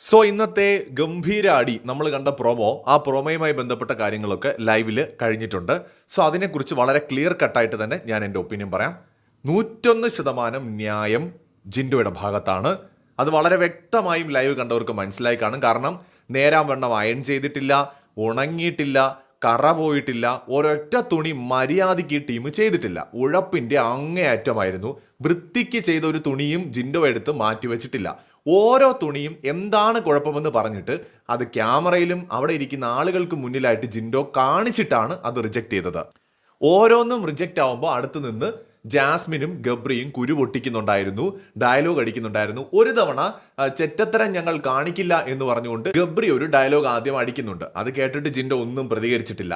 So ഇന്നത്തെ ഗംഭീര അടി നമ്മൾ കണ്ട പ്രൊമോ ആ പ്രൊമോയുമായി ബന്ധപ്പെട്ട കാര്യങ്ങളൊക്കെ ലൈവിൽ കഴിഞ്ഞിട്ടുണ്ട്. സോ അതിനെക്കുറിച്ച് വളരെ ക്ലിയർ കട്ടായിട്ട് തന്നെ ഞാൻ എന്റെ ഒപ്പീനിയൻ പറയാം. നൂറ്റൊന്ന് ശതമാനം ന്യായം ജിൻഡോയുടെ ഭാഗത്താണ്. അത് വളരെ വ്യക്തമായും ലൈവ് കണ്ടവർക്ക് മനസ്സിലായി കാണും. കാരണം നേരാൻ വണ്ണം അയൺ ചെയ്തിട്ടില്ല ഉണങ്ങിയിട്ടില്ല കറ പോയിട്ടില്ല ഒരൊറ്റ തുണി മര്യാദയ്ക്ക് ടീം ചെയ്തിട്ടില്ല. ഉഴപ്പിന്റെ അങ്ങേയറ്റമായിരുന്നു. വൃത്തിക്ക് ചെയ്ത ഒരു തുണിയും ജിൻഡോ എടുത്ത് മാറ്റിവെച്ചിട്ടില്ല. ഓരോ തുണിയും എന്താണ് കുഴപ്പമെന്ന് പറഞ്ഞിട്ട് അത് ക്യാമറയിലും അവിടെ ഇരിക്കുന്ന ആളുകൾക്ക് മുന്നിലായിട്ട് ജിൻഡോ കാണിച്ചിട്ടാണ് അത് റിജക്റ്റ് ചെയ്തത്. ഓരോന്നും റിജക്റ്റ് ആവുമ്പോൾ അടുത്ത് നിന്ന് ജാസ്മിനും ഗബ്രിയും കുരു പൊട്ടിക്കുന്നുണ്ടായിരുന്നു ഡയലോഗ് അടിക്കുന്നുണ്ടായിരുന്നു. ഒരു തവണ ചെറ്റത്തരം ഞങ്ങൾ കാണിക്കില്ല എന്ന് പറഞ്ഞുകൊണ്ട് ഗബ്രി ഒരു ഡയലോഗ് ആദ്യം അടിക്കുന്നുണ്ട്. അത് കേട്ടിട്ട് ജിൻഡോ ഒന്നും പ്രതികരിച്ചിട്ടില്ല.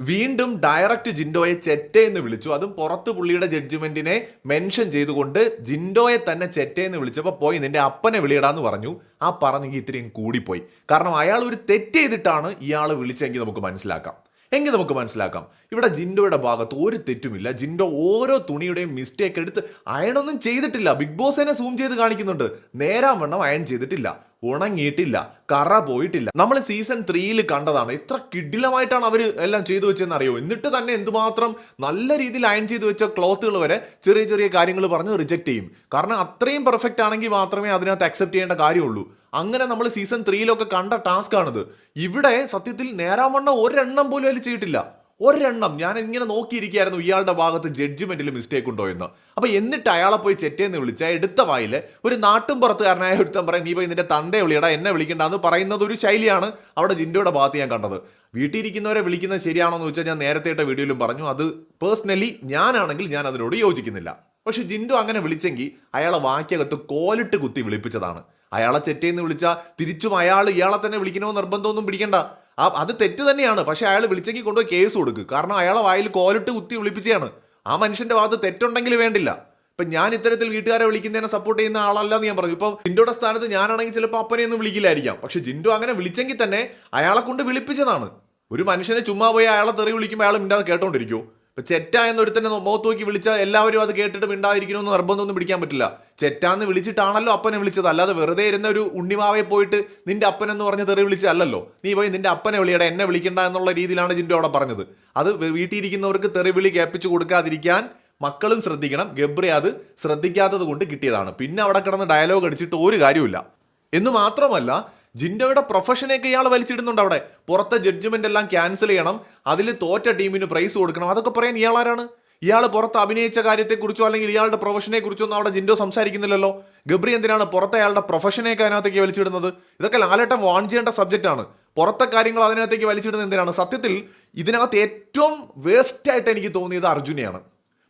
വീണ്ടും ഡയറക്റ്റ് ജിൻഡോയെ ചെറ്റയെന്ന് വിളിച്ചു. അതും പുറത്ത് പുള്ളിയുടെ ജഡ്ജ്മെന്റിനെ മെൻഷൻ ചെയ്തുകൊണ്ട് ജിൻഡോയെ തന്നെ ചെറ്റയെന്ന് വിളിച്ചപ്പോൾ പോയി നിന്റെ അപ്പനെ വിളിയിടാന്ന് പറഞ്ഞു. ആ പറഞ്ഞെങ്കിൽ ഇത്രയും കൂടിപ്പോയി. കാരണം അയാൾ ഒരു തെറ്റ് ചെയ്തിട്ടാണ് ഇയാൾ വിളിച്ചെങ്കിൽ നമുക്ക് മനസ്സിലാക്കാം. എങ്കിൽ നമുക്ക് മനസ്സിലാക്കാം. ഇവിടെ ജിൻഡോയുടെ ഭാഗത്ത് ഒരു തെറ്റുമില്ല. ജിൻഡോ ഓരോ തുണിയുടെയും മിസ്റ്റേക്ക് എടുത്ത് അയണൊന്നും ചെയ്തിട്ടില്ല. ബിഗ് ബോസ് തന്നെ സൂം ചെയ്ത് കാണിക്കുന്നുണ്ട്. നേരാൻ വണ്ണം അയൺ ചെയ്തിട്ടില്ല. ഉണങ്ങിയിട്ടില്ല കറ പോയിട്ടില്ല. നമ്മൾ സീസൺ ത്രീയിൽ കണ്ടതാണ് ഇത്ര കിഡിലമായിട്ടാണ് അവർ എല്ലാം ചെയ്തു വെച്ചതെന്ന് അറിയോ എന്നിട്ട് തന്നെ എന്തുമാത്രം നല്ല രീതിയിൽ അയൺ ചെയ്തു വെച്ച ക്ലോത്തുകൾ വരെ ചെറിയ ചെറിയ കാര്യങ്ങൾ പറഞ്ഞ് റിജക്ട് ചെയ്യും. കാരണം അത്രയും പെർഫെക്റ്റ് ആണെങ്കിൽ മാത്രമേ അതിനകത്ത് അക്സെപ്റ്റ് ചെയ്യേണ്ട കാര്യമുള്ളൂ. അങ്ങനെ നമ്മൾ സീസൺ ത്രീയിലൊക്കെ കണ്ട ടാസ്ക് ആണിത്. ഇവിടെ സത്യത്തിൽ നേരാവണ്ണം ഒരെണ്ണം പോലും അതിൽ ചെയ്തിട്ടില്ല. ഒരെണ്ണം ഞാൻ ഇങ്ങനെ നോക്കിയിരിക്കുകയായിരുന്നു ഇയാളുടെ ഭാഗത്ത് ജഡ്ജ്മെന്റിൽ മിസ്റ്റേക്ക് ഉണ്ടോ എന്ന്. അപ്പൊ എന്നിട്ട് അയാളെ പോയി ചെറ്റേന്ന് വിളിച്ച എടുത്ത വായിൽ ഒരു നാട്ടും പുറത്തുകാരനായ ഒരുത്തൻ പറയും നീ പോയി നിന്റെ തന്തയെ വിളിയടാ എന്നെ വിളിക്കണ്ടെന്ന് പറയുന്നത് ഒരു ശൈലിയാണ് അവിടെ ജിൻഡോയുടെ ഭാഗത്ത് ഞാൻ കണ്ടത്. വീട്ടിൽ ഇരിക്കുന്നവരെ വിളിക്കുന്നത് ശരിയാണോ എന്ന് വെച്ചാൽ ഞാൻ നേരത്തെ വീഡിയോയിലും പറഞ്ഞു അത് പേഴ്സണലി ഞാനാണെങ്കിൽ ഞാൻ അതിനോട് യോജിക്കുന്നില്ല. പക്ഷെ ജിൻഡോ അങ്ങനെ വിളിച്ചെങ്കിൽ അയാളെ വാക്യകത്ത് കോലിട്ട് കുത്തി വിളിപ്പിച്ചതാണ്. അയാളെ ചെറ്റേന്ന് വിളിച്ചാൽ തിരിച്ചും അയാൾ ഇയാളെ തന്നെ വിളിക്കണമോ നിർബന്ധമൊന്നും പിടിക്കണ്ട. ആ അത് തെറ്റ് തന്നെയാണ്. പക്ഷേ അയാൾ വിളിച്ചെങ്കിൽ കൊണ്ടുപോയി കേസ് കൊടുക്കുക കാരണം അയാളെ വായിൽ കോലിട്ട് കുത്തി വിളിപ്പിച്ചതാണ് ആ മനുഷ്യന്റെ ഭാഗത്ത് തെറ്റുണ്ടെങ്കിൽ വേണ്ടില്ല. ഇപ്പം ഞാൻ ഇത്തരത്തിൽ വീട്ടുകാരെ വിളിക്കുന്നതിനെ സപ്പോർട്ട് ചെയ്യുന്ന ആളല്ല എന്ന് ഞാൻ പറഞ്ഞു. ഇപ്പം ജിൻഡോയുടെ സ്ഥാനത്ത് ഞാനാണെങ്കിൽ ചിലപ്പോൾ അപ്പനെയൊന്നും വിളിക്കില്ലായിരിക്കാം. പക്ഷെ ജിൻഡോ അങ്ങനെ വിളിച്ചെങ്കിൽ തന്നെ അയാളെ കൊണ്ട് വിളിപ്പിച്ചതാണ്. ഒരു മനുഷ്യനെ ചുമ്മാ പോയി അയാളെ തെറി വിളിക്കുമ്പോൾ അയാൾ മിണ്ടാതെ കേട്ടോണ്ടിരിക്കുമോ ഇപ്പൊ ചെറ്റ എന്നൊരുത്തന്നെ മുഖത്ത് നോക്കി വിളിച്ചാൽ എല്ലാവരും അത് കേട്ടിട്ട് മിണ്ടാതിരിക്കണമെന്ന് നിർബന്ധമൊന്നും പിടിക്കാൻ പറ്റില്ല. ചെറ്റാന്ന് വിളിച്ചിട്ടാണല്ലോ അപ്പനെ വിളിച്ചത്. അല്ലാതെ വെറുതെ ഇരുന്ന ഒരു ഉണ്ണിമാവെ പോയിട്ട് നിന്റെ അപ്പൻ എന്ന് പറഞ്ഞ് തെറി വിളിച്ചതല്ലോ നീ പോയി നിന്റെ അപ്പനെ വിളിയട എന്നെ വിളിക്കണ്ട എന്നുള്ള രീതിയിലാണ് ജിൻഡോ അവിടെ പറഞ്ഞത്. അത് വീട്ടിൽ ഇരിക്കുന്നവർക്ക് തെറി വിളി കേൾപ്പിച്ചു കൊടുക്കാതിരിക്കാൻ മക്കളും ശ്രദ്ധിക്കണം. ഗബ്രി അത് ശ്രദ്ധിക്കാത്തത് കൊണ്ട് കിട്ടിയതാണ്. പിന്നെ അവിടെ കിടന്ന് ഡയലോഗ് അടിച്ചിട്ട് ഒരു കാര്യമില്ല എന്ന് മാത്രമല്ല ജിൻഡോയുടെ പ്രൊഫഷനെയൊക്കെ ഇയാൾ വലിച്ചിടുന്നുണ്ട് അവിടെ. പുറത്തെ ജഡ്ജ്മെന്റ് എല്ലാം ക്യാൻസൽ ചെയ്യണം. അതിൽ തോറ്റ ടീമിന് പ്രൈസ് കൊടുക്കണം. അതൊക്കെ പറയാൻ ഇയാൾ ആരാണ്? ഇയാൾ പുറത്ത് അഭിനയിച്ച കാര്യത്തെക്കുറിച്ചോ അല്ലെങ്കിൽ ഇയാളുടെ പ്രൊഫഷനെ കുറിച്ചോ ഒന്നും അവിടെ ജിൻഡോ സംസാരിക്കുന്നില്ലല്ലോ? ഗബ്രി എന്തിനാണ് പുറത്തെ അയാളുടെ പ്രൊഫഷനെയൊക്കെ അതിനകത്തേക്ക് വലിച്ചിടുന്നത്? ഇതൊക്കെ ലാലേട്ടം വാൺ ചെയ്യേണ്ട സബ്ജക്റ്റ് ആണ്. പുറത്തെ കാര്യങ്ങൾ അതിനകത്തേക്ക് വലിച്ചിടുന്നത് എന്തിനാണ്? സത്യത്തിൽ ഇതിനകത്ത് ഏറ്റവും വേസ്റ്റ് ആയിട്ട് എനിക്ക് തോന്നിയത് അർജുനെയാണ്.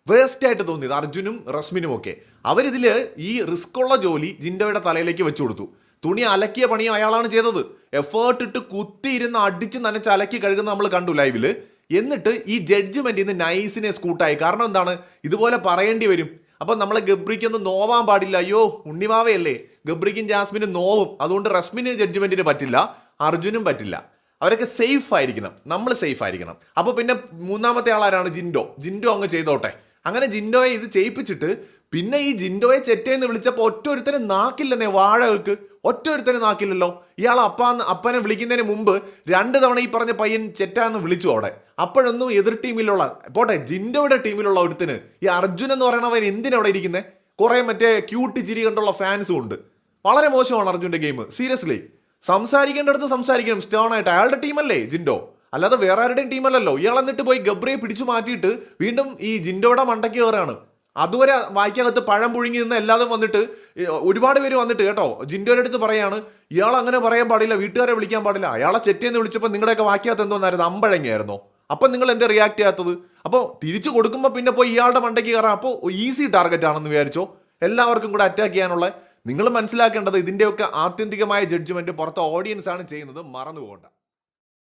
വേസ്റ്റ് ആയിട്ട് തോന്നിയത് അർജുനും റസ്മിനും ഒക്കെ അവരിതിൽ ഈ റിസ്ക് ഉള്ള ജോലി ജിൻഡോയുടെ തലയിലേക്ക് വെച്ചു കൊടുത്തു. തുണി അലക്കിയ പണി അയാളാണ് ചെയ്തത്. എഫേർട്ട് ഇട്ട് കുത്തിയിരുന്ന് അടിച്ച് നനച്ച് അലക്കി കഴുകുന്ന നമ്മൾ കണ്ടു ലൈവിൽ എന്നിട്ട് ഈ ജഡ്ജ്മെന്റ് ഇന്ന് നൈസിനെ സ്കൂട്ടായി കാരണം എന്താണ്? ഇതുപോലെ പറയേണ്ടി വരും. അപ്പൊ നമ്മളെ ഗബ്രിക്കൊന്നും നോവാൻ പാടില്ല. അയ്യോ ഉണ്ണിമാവയല്ലേ? ഗബ്രിക്കും ജാസ്മിനും നോവും. അതുകൊണ്ട് റസ്മിന് ജഡ്ജ്മെന്റിന് പറ്റില്ല. അർജുനും പറ്റില്ല. അവരൊക്കെ സേഫ് ആയിരിക്കണം. നമ്മൾ സേഫ് ആയിരിക്കണം. അപ്പൊ പിന്നെ മൂന്നാമത്തെ ആളാരാണ് ജിൻഡോ. ജിൻഡോ അങ്ങ് ചെയ്തോട്ടെ. അങ്ങനെ ജിൻഡോയെ ഇത് ചെയ്യിപ്പിച്ചിട്ട് പിന്നെ ഈ ജിൻഡോയെ ചെറ്റേന്ന് വിളിച്ചപ്പോൾ ഒറ്റ ഒരുത്തനെ നാക്കില്ലെന്നേ വാഴകൾക്ക്. ഒറ്റ ഒരുത്തനെ നാക്കില്ലല്ലോ. ഇയാൾ അപ്പാന്ന് അപ്പനെ വിളിക്കുന്നതിന് മുമ്പ് രണ്ട് തവണ ഈ പറഞ്ഞ പയ്യൻ ചെറ്റാന്ന് വിളിച്ചു അവിടെ. അപ്പോഴൊന്നും എതിർ ടീമിലുള്ള പോട്ടെ ജിൻഡോയുടെ ടീമിലുള്ള ഒരുത്തിന് ഈ അർജുൻ എന്ന് പറയണവൻ എന്തിനവിടെ ഇരിക്കുന്നത് കുറെ മറ്റേ ക്യൂട്ട് ചിരി കണ്ടുള്ള ഫാൻസും ഉണ്ട്. വളരെ മോശമാണ് അർജുന്റെ ഗെയിം സീരിയസ്ലി സംസാരിക്കേണ്ടടുത്ത് സംസാരിക്കണം. സ്റ്റേൺ ആയിട്ട്. അയാളുടെ ടീമല്ലേ ജിൻഡോ? അല്ലാതെ വേറെ ആരുടെയും ടീമല്ലല്ലോ. ഇയാൾ എന്നിട്ട് പോയി ഗബ്രയെ പിടിച്ചു മാറ്റിയിട്ട് വീണ്ടും ഈ ജിൻഡോയുടെ മണ്ടയ്ക്ക് കയറാണ് അതുവരെ വായിക്കകത്ത് പഴം പുഴുങ്ങി നിന്ന് എല്ലാതും വന്നിട്ട് ഒരുപാട് പേര് വന്നിട്ട് കേട്ടോ ജിൻഡോയുടെ അടുത്ത് പറയാണ് ഇയാൾ അങ്ങനെ പറയാൻ പാടില്ല വീട്ടുകാരെ വിളിക്കാൻ പാടില്ല. അയാളെ ചെറ്റേന്ന് വിളിച്ചപ്പോൾ നിങ്ങളുടെയൊക്കെ വാക്കിയകത്ത് എന്തോന്നായിരുന്നു? അമ്പഴങ്ങയായിരുന്നോ? അപ്പം നിങ്ങൾ എന്താ റിയാക്ട് ചെയ്യാത്തത്? അപ്പോൾ തിരിച്ചു കൊടുക്കുമ്പോൾ പിന്നെ പോയി ഇയാളുടെ മണ്ടയ്ക്ക് കയറാം. അപ്പോൾ ഈസി ടാർഗറ്റ് ആണെന്ന് വിചാരിച്ചോ? എല്ലാവർക്കും കൂടെ അറ്റാക്ക് ചെയ്യാനുള്ള നിങ്ങൾ മനസ്സിലാക്കേണ്ടത് ഇതിന്റെയൊക്കെ ആത്യന്തികമായ ജഡ്ജ്മെന്റ് പുറത്തെ ഓഡിയൻസ് ആണ് ചെയ്യുന്നത്. മറന്നു പോകണ്ട